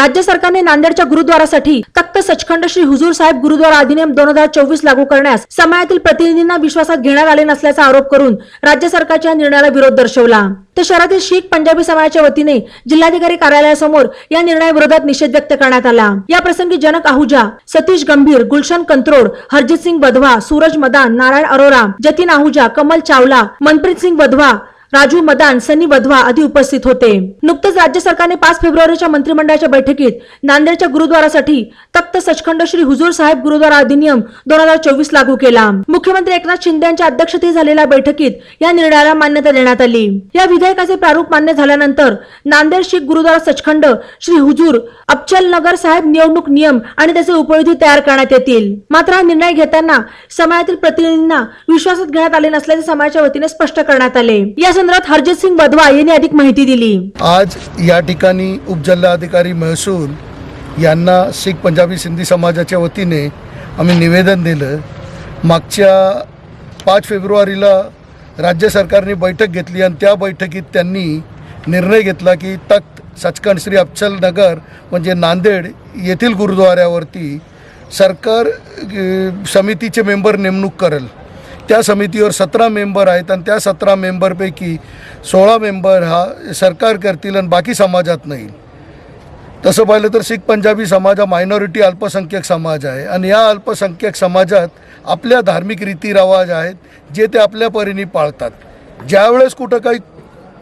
राज्य सरकारने नांदेडच्या गुरुद्वारासाठी तख्त सचखंड श्री हुजूर साहेब गुरुद्वारा अधिनियम दोन हजार चोवीस लागू करण्यास समाजातील प्रतिनिधींना विश्वासात घेण्यात आले नसल्याचा आरोप करून राज्य सरकारच्या निर्णयाला विरोध दर्शवला. तर शहरातील शीख पंजाबी समाजाच्या वतीने जिल्हाधिकारी कार्यालयासमोर या निर्णयाविरोधात निषेध व्यक्त करण्यात आला. या प्रसंगी जनक आहुजा सतीश गंभीर गुलशन कंत्रोड हरजित सिंग बधवा सूरज मदान नारायण अरोरा जतीन आहुजा कमल चावला मनप्रीत सिंग बधवा राजू मदान सनी वधवा आदी उपस्थित होते. नुकतंच राज्य सरकारने पाच फेब्रुवारीच्या मंत्रिमंडळाच्या बैठकीत नांदेडच्या गुरुद्वारासाठी तख्त सचखंड श्री हुजूर साहेब गुरुद्वारा अधिनियम दोन हजार चोवीस लागू केला. मुख्यमंत्री एकनाथ शिंदे यांच्या अध्यक्षतेत झालेल्या बैठकीत या निर्णयाला मान्यता देण्यात आली. या विधेयकाचे प्रारूप मान्य झाल्यानंतर नांदेड शीख गुरुद्वारा सचखंड श्री हुजूर अबचल नगर साहेब निवडणूक नियम आणि त्याचे उपयोगी तयार करण्यात येतील. मात्र हा निर्णय घेताना समाजातील प्रतिनिधींना विश्वासात घेण्यात आले नसल्याचे समाजाच्या वतीने स्पष्ट करण्यात आले. या संदर्भात हरजित सिंग बधवा यांनी अधिक माहिती दिली. आज या ठिकाणी उपजिल्हाधिकारी महसूल यांना शीख पंजाबी सिंधी समाजाच्या वतीने आम्ही निवेदन दिलं. मागच्या पाच फेब्रुवारीला राज्य सरकारने बैठक घेतली आणि त्या बैठकीत त्यांनी निर्णय घेतला की तख्त सचखंड श्री अफचल नगर म्हणजे नांदेड येथील गुरुद्वाऱ्यावरती सरकार समितीचे मेंबर नेमणूक करेल. त्या समितीवर सतरा मेंबर आहेत आणि त्या सतरा मेंबरपैकी सोळा मेंबर हा सरकार करतील आणि बाकी समाजात नाही. तसं पाहिलं तर शीख पंजाबी समाज हा मायनॉरिटी अल्पसंख्यक समाज आहे आणि या अल्पसंख्यक समाजात आपल्या धार्मिक रीतीरिवाज आहेत जे ते आपल्या परीने पाळतात. ज्यावेळेस कुठं काही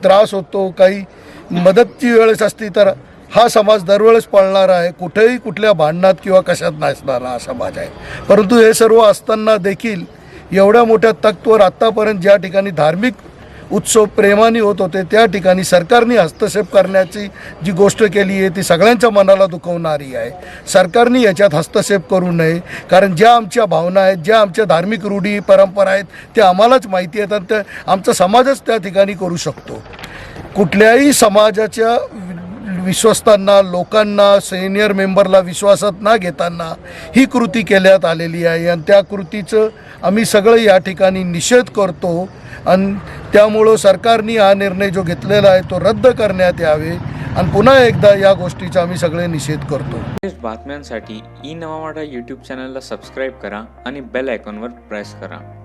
त्रास होतो काही मदतची वेळेस असती तर हा समाज दरवेळेस पाळणारा आहे. कुठेही कुठल्या भांडणात किंवा कशात नसणारा हा समाज आहे. परंतु हे सर्व असताना देखील एवढ्या मोठ्या तख्तवर आत्तापर्यंत ज्या ठिकाणी धार्मिक उत्सव प्रेमाने होत होते त्या ठिकाणी सरकारने हस्तक्षेप करण्याची जी गोष्ट केली आहे ती सगळ्यांच्या मनाला दुखवणारी आहे. सरकारने याच्यात हस्तक्षेप करू नये. कारण ज्या आमच्या भावना आहेत ज्या आमच्या धार्मिक रूढी परंपरा आहेत त्या आम्हालाच माहिती आहेत आणि त्या आमचा समाजच त्या ठिकाणी करू शकतो. कुठल्याही समाजाच्या विश्वस्तांना लोकांना सिनियर मेंबरला विश्वासात ना घेताना ही कृती केल्यात आलेली आहे. आणि त्या कृतीचं आम्ही सगळं या ठिकाणी निषेध करतो. आणि त्यामुळं सरकारने हा निर्णय जो घेतलेला आहे तो रद्द करण्यात यावे. आणि पुन्हा एकदा या गोष्टीचा आम्ही सगळे निषेध करतो. बातम्यांसाठी ई नवा यूट्यूब चॅनलला सबस्क्राईब करा आणि बेल आयकॉनवर प्रेस करा.